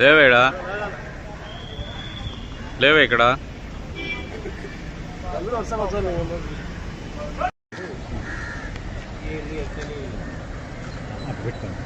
లేవేడా లేవే ఇక్కడ. పెట్టుకోండి.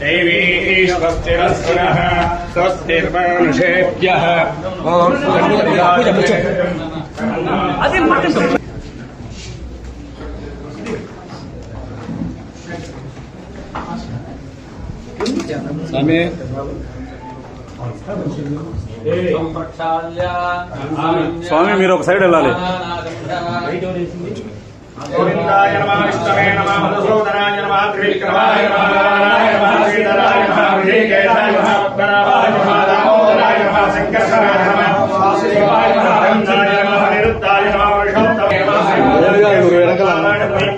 देवी स्वस्तिरस्वरः स्वस्तिर्मनुषेभ्यः స్వామి స్వామి మీరు ఒక సైడ్ వెళ్ళాలి గోవిందాయ నమః విష్ణవే నమః మధుసూదనాయ నమః త్రివిక్రమాయ నమః నారాయణాయ నమః శ్రీధరాయ నమః విజయకేశాయ నమః పద్మనాభాయ నమః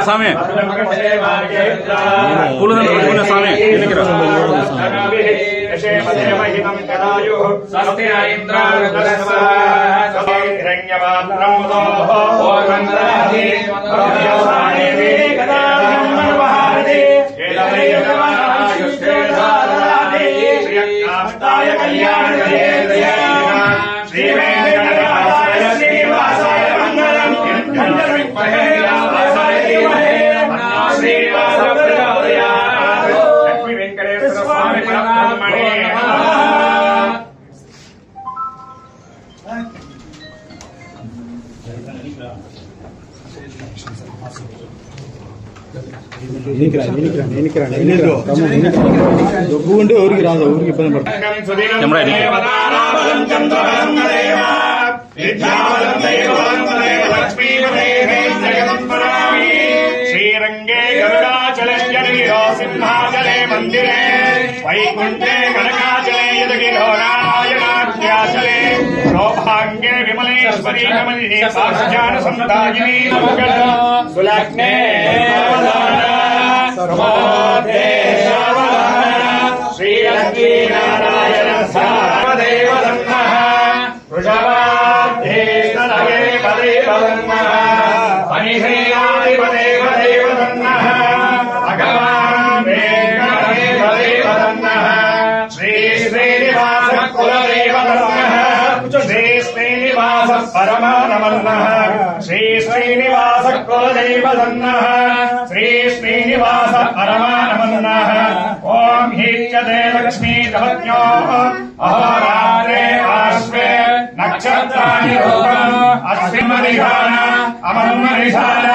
స్వామి చిన్న స్వామి పూలదండ పెట్టుకునే స్వామి వెనక్కి రా. డబ్బు ఉంటే ఊరికి రాదు ఊరికి ఇబ్బంది పడుతుంది కెమెరా ఇది. దేవతారామలం చంద్రబలం తదేవ విద్యాబలం దైవబలం తదేవ లక్ష్మీపదేహే జగతం పరామి శ్రీరంగే గరుడాచలే యదగిరో సింహాచలే మందిరే వైకుంఠే కనకాచలే कीर्तिगिरोनारायणाख्याचले सौभाग्ये विमलेश्वरी कमलिनी साक्षान संदायिनी नमोगण सुलग्ने श्रीलक्ष्मीनारायण सर्वदेव नमः वृषभाध्ये सदगे पदे नमः अनिश्रेया परमसन्नः श्रीश्रीनिवास परमानमन्नः। ॐ हीच्यते लक्ष्मीकवत्यो अहोरात्रे आश्वे नक्षत्राणि रूपम्। अश्विमरिषाण अमन्मरिषाण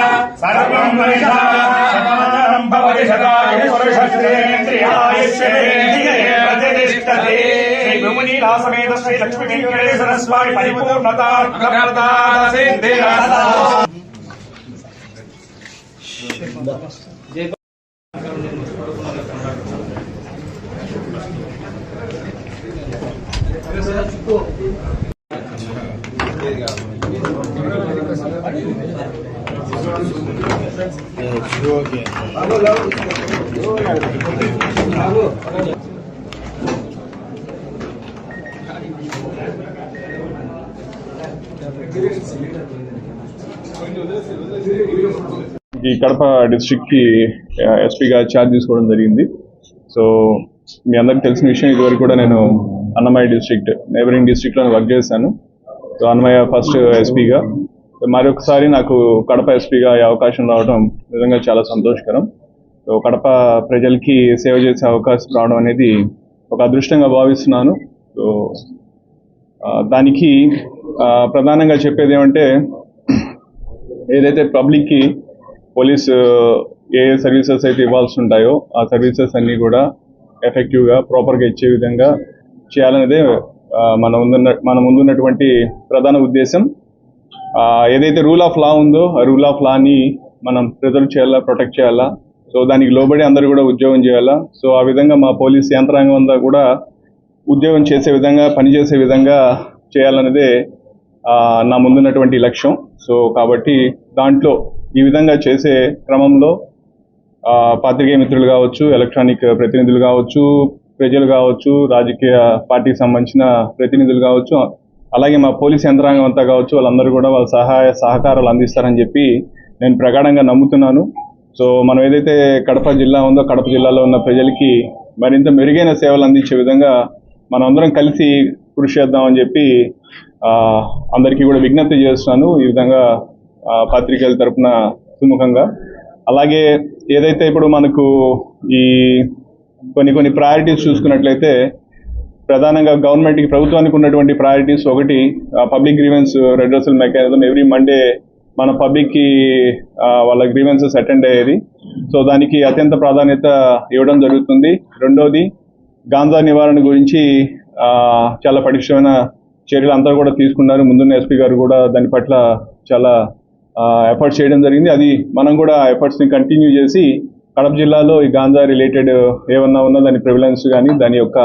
सर्वम् मरिषाण शतमतरम् भवति शताय परिपूर्णता ఓకే ఈ కడప డిస్ట్రిక్ట్కి ఎస్పీగా ఛార్జ్ తీసుకోవడం జరిగింది. సో మీ అందరికి తెలిసిన విషయం ఇదివరకు కూడా నేను అన్నమయ్య డిస్ట్రిక్ట్ నైబరింగ్ డిస్ట్రిక్ట్లో వర్క్ చేశాను. సో అన్నమయ్య ఫస్ట్ ఎస్పీగా. మరొకసారి నాకు కడప ఎస్పీగా ఈ అవకాశం రావడం నిజంగా చాలా సంతోషకరం. సో కడప ప్రజలకి సేవ చేసే అవకాశం రావడం అనేది ఒక అదృష్టంగా భావిస్తున్నాను. సో దానికి ప్రధానంగా చెప్పేది ఏమంటే ఏదైతే పబ్లిక్కి పోలీస్ ఏ ఏ సర్వీసెస్ అయితే ఇవ్వాల్సి ఉంటాయో ఆ సర్వీసెస్ అన్నీ కూడా ఎఫెక్టివ్గా ప్రాపర్గా ఇచ్చే విధంగా చేయాలనేదే మన ముందున్న మన ముందున్నటువంటి ప్రధాన ఉద్దేశం. ఏదైతే రూల్ ఆఫ్ లా ఉందో ఆ రూల్ ఆఫ్ లాని మనం ప్రిజర్వ్ చేయాలా ప్రొటెక్ట్ చేయాలా? సో దానికి లోబడి అందరూ కూడా ఉద్యోగం చేయాలా? సో ఆ విధంగా మా పోలీస్ యంత్రాంగం అంతా కూడా ఉద్యోగం చేసే విధంగా పనిచేసే విధంగా చేయాలన్నదే నా ముందున్నటువంటి లక్ష్యం. సో కాబట్టి దాంట్లో ఈ విధంగా చేసే క్రమంలో పాత్రికేయ మిత్రులు కావచ్చు ఎలక్ట్రానిక్ ప్రతినిధులు కావచ్చు ప్రజలు కావచ్చు రాజకీయ పార్టీకి సంబంధించిన ప్రతినిధులు కావచ్చు అలాగే మా పోలీస్ యంత్రాంగం అంతా కావచ్చు వాళ్ళందరూ కూడా వాళ్ళ సహాయ సహకారాలు అందిస్తారని చెప్పి నేను ప్రగాఢంగా నమ్ముతున్నాను. సో మనం ఏదైతే కడప జిల్లా ఉందో కడప జిల్లాలో ఉన్న ప్రజలకి మరింత మెరుగైన సేవలు అందించే విధంగా మనం అందరం కలిసి కృషి చేద్దామని చెప్పి అందరికీ కూడా విజ్ఞప్తి చేస్తున్నాను. ఈ విధంగా పత్రికల తరపున సుముఖంగా. అలాగే ఏదైతే ఇప్పుడు మనకు ఈ కొన్ని కొన్ని ప్రయారిటీస్ చూసుకున్నట్లయితే ప్రధానంగా గవర్నమెంట్కి ప్రభుత్వానికి ఉన్నటువంటి ప్రయారిటీస్ ఒకటి public grievance redressal mechanism every Monday మన పబ్లిక్కి వాళ్ళ గ్రీవెన్సెస్ అటెండ్ అయ్యేది. సో దానికి అత్యంత ప్రాధాన్యత ఇవ్వడం జరుగుతుంది. రెండోది గాంజా నివారణ గురించి చాలా పటిష్టమైన చర్యలు అంతా కూడా తీసుకున్నారు. ముందున్న ఎస్పీ గారు కూడా దాని పట్ల చాలా ఎఫర్ట్స్ చేయడం జరిగింది. అది మనం కూడా ఎఫర్ట్స్ని కంటిన్యూ చేసి కడప జిల్లాలో ఈ గాంజా రిలేటెడ్ ఏమన్నా ఉన్నా దాని ప్రివిలెన్స్ కానీ దాని యొక్క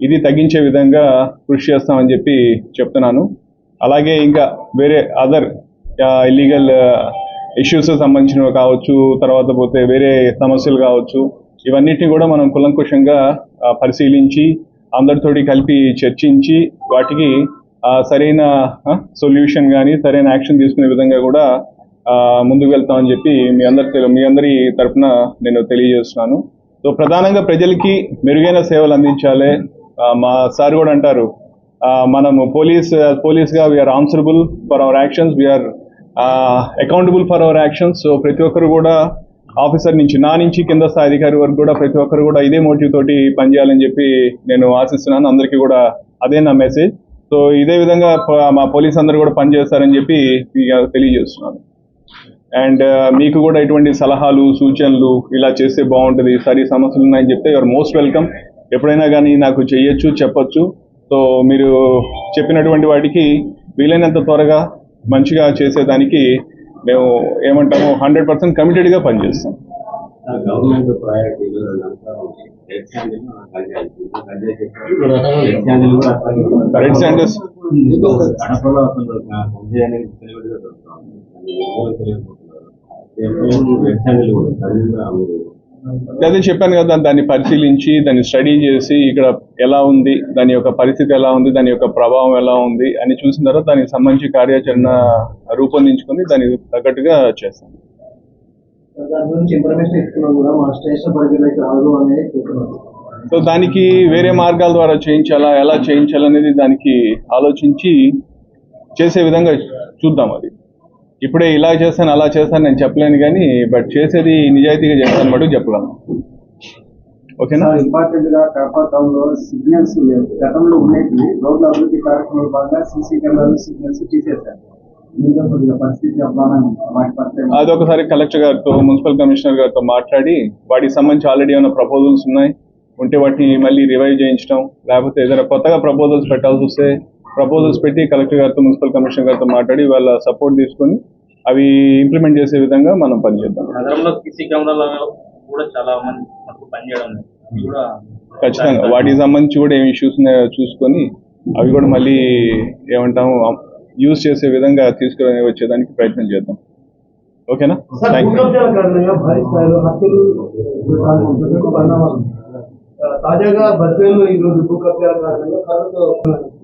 ఇది తగ్గించే విధంగా కృషి చేస్తామని చెప్పి చెప్తున్నాను. అలాగే ఇంకా వేరే అదర్ ఇల్లీగల్ ఇష్యూస్ సంబంధించినవి కావచ్చు తర్వాత పోతే వేరే సమస్యలు కావచ్చు ఇవన్నిటిని కూడా మనం కులంకుషంగా పరిశీలించి అందరితోటి కలిపి చర్చించి వాటికి సరైన సొల్యూషన్ కానీ సరైన యాక్షన్ తీసుకునే విధంగా కూడా ముందుకు వెళ్తామని చెప్పి మీ అందరి మీ అందరి తరపున నేను తెలియజేస్తున్నాను. సో ప్రధానంగా ప్రజలకి మెరుగైన సేవలు అందించాలి. మా సార్ కూడా అంటారు మనము police పోలీస్గా we're answerable for our actions we're accountable for our actions so ప్రతి ఒక్కరు కూడా ఆఫీసర్ నుంచి నా నుంచి కింద స్థాయి అధికారి వరకు కూడా ప్రతి ఒక్కరు కూడా ఇదే మోటివ్ తోటి పనిచేయాలని చెప్పి నేను ఆశిస్తున్నాను. అందరికీ కూడా అదే నా మెసేజ్ సో ఇదే విధంగా మా పోలీస్ అందరూ కూడా పనిచేస్తారని చెప్పి మీకు తెలియజేస్తున్నాను. అండ్ మీకు కూడా ఇటువంటి సలహాలు సూచనలు ఇలా చేస్తే బాగుంటుంది సరే సమస్యలు ఉన్నాయని చెప్తే యువర్ మోస్ట్ వెల్కమ్. ఎప్పుడైనా కానీ నాకు చెయ్యొచ్చు చెప్పొచ్చు. సో మీరు చెప్పినటువంటి వాటికి వీలైనంత త్వరగా మంచిగా చేసేదానికి మేము ఏమంటాము హండ్రెడ్ పర్సెంట్ కమిటెడ్గా పనిచేస్తాం. గవర్నమెంట్ ప్రయారిటీలు రెడ్ శాండల్స్ కడపలో అసలు సంజయ్ అనేది అదే చెప్పాను కదా దాన్ని పరిశీలించి దాన్ని స్టడీ చేసి ఇక్కడ ఎలా ఉంది దాని యొక్క పరిస్థితి ఎలా ఉంది దాని యొక్క ప్రభావం ఎలా ఉంది అని చూసిన తర్వాత దానికి సంబంధించి కార్యాచరణ రూపొందించుకొని దానికి తగ్గట్టుగా చేస్తాం దాని గురించి ఇన్ఫర్మేషన్ ఇస్తున్నాం కూడా. మా స్టేషన్ పరిధిలోకి రాదు అనేది సో దానికి వేరే మార్గాల ద్వారా చేయించాలా ఎలా చేయించాలనేది దానికి ఆలోచించి చేసే విధంగా చూద్దాం అది. ఇప్పుడే ఇలా చేస్తాను అలా చేస్తాను నేను చెప్పలేను కానీ బట్ చేసేది నిజాయితీగా చేస్తాను మటుకు చెప్పగలను. ఓకేనా? ఇంపార్టెంట్గా టౌన్లో సిగ్నల్స్ గతంలో ఉండేవి రోడ్ల అభివృద్ధి కార్యక్రమంలో భాగంగా సీసీ కెమెరాలు సిగ్నల్స్ తీసేశారు. పట్ల అదొకసారి కలెక్టర్ గారితో మున్సిపల్ కమిషనర్ గారితో మాట్లాడి వాటికి సంబంధించి ఆల్రెడీ ఏమైనా ప్రపోజల్స్ ఉన్నాయి? ఉంటే వాటిని మళ్ళీ రివైవ్ చేయించడం లేకపోతే ఏదైనా కొత్తగా ప్రపోజల్స్ పెట్టాల్సి వస్తే ప్రపోజల్స్ పెట్టి కలెక్టర్ గారితో మున్సిపల్ కమిషనర్ గారితో మాట్లాడి వాళ్ళ సపోర్ట్ తీసుకొని అవి ఇంప్లిమెంట్ చేసే విధంగా మనం పనిచేద్దాం నగరంలో సీసీ కెమెరాలు కూడా చాలా మంది మనకు పనిచేయడం లేదు. అది కూడా ఖచ్చితంగా. వాటికి సంబంధించి కూడా ఏం ఇష్యూస్ ఉన్నాయో చూసుకొని అవి కూడా మళ్ళీ ఏమంటాము యూజ్ చేసే విధంగా తీసుకుని వచ్చేదానికి ప్రయత్నం చేద్దాం. ఓకేనా? థ్యాంక్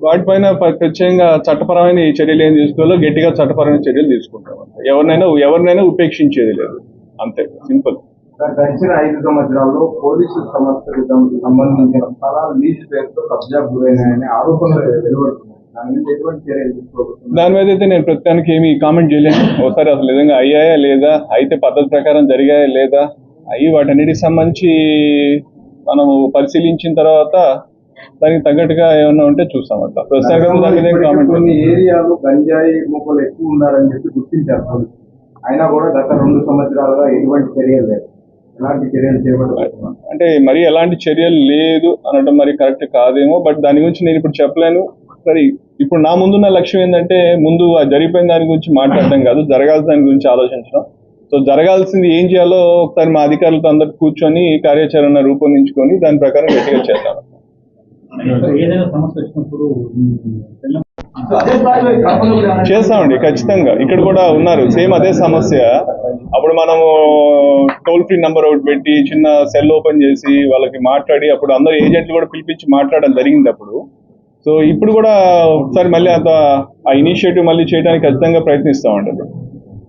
వాటిపైన ప్రత్యేకంగా చట్టపరమైన ఈ చర్యలు ఏం తీసుకోవాలో గట్టిగా చట్టపరమైన చర్యలు తీసుకుంటాం ఎవరినైనా ఎవరినైనా ఉపేక్షించేది లేదు. అంతే. సింపుల్. గడిచిన ఐదు సంవత్సరాల్లో పోలీసు సంస్థలకు సంబంధించిన స్థలాలు లీజు పేరుతో కబ్జా గురైనాయనే ఆరోపణలు వెలువడుతున్నాయి. దాని మీద అయితే నేను ప్రస్తుతానికి ఏమీ కామెంట్ చేయలేను. ఒకసారి అసలు నిజంగా అయ్యాయా లేదా? అయితే పద్ధతి ప్రకారం జరిగాయా లేదా? అవి వాటన్నిటికి సంబంధించి మనము పరిశీలించిన తర్వాత దానికి తగ్గట్టుగా ఏమన్నా ఉంటే చూస్తాం అట్లా. కొన్ని ఏరియాలు గంజాయి మూకలు ఎక్కువ ఉన్నారని చెప్పి గుర్తించారు. అయినా కూడా గత రెండు సంవత్సరాలుగా ఎటువంటి చర్యలు లేదు ఎలాంటి చర్యలు చేపట్టారు అంటే మరి ఎలాంటి చర్యలు లేదు అనడం మరి కరెక్ట్ కాదేమో బట్ దాని గురించి నేను ఇప్పుడు చెప్పలేను. సరే ఇప్పుడు నా ముందున్న లక్ష్యం ఏంటంటే ముందు ఆ జరిగిపోయిన దాని గురించి మాట్లాడడం కాదు జరగాల్సిన దాని గురించి ఆలోచించడం. సో జరగాల్సింది ఏం చేయాలో ఒకసారి మా అధికారులతో అందరు కూర్చొని కార్యాచరణ రూపొందించుకొని దాని ప్రకారం గట్టిగా చేద్దాం. చేస్తామండి ఖచ్చితంగా. ఇక్కడ కూడా ఉన్నారు సేమ్ అదే సమస్య. అప్పుడు మనము టోల్ ఫ్రీ నంబర్ ఒకటి పెట్టి చిన్న సెల్ ఓపెన్ చేసి వాళ్ళకి మాట్లాడి అప్పుడు అందరు ఏజెంట్లు కూడా పిలిపించి మాట్లాడడం జరిగింది అప్పుడు. సో ఇప్పుడు కూడా ఒకసారి మళ్ళీ అంత ఆ ఇనిషియేటివ్ మళ్ళీ చేయడానికి ఖచ్చితంగా ప్రయత్నిస్తామండి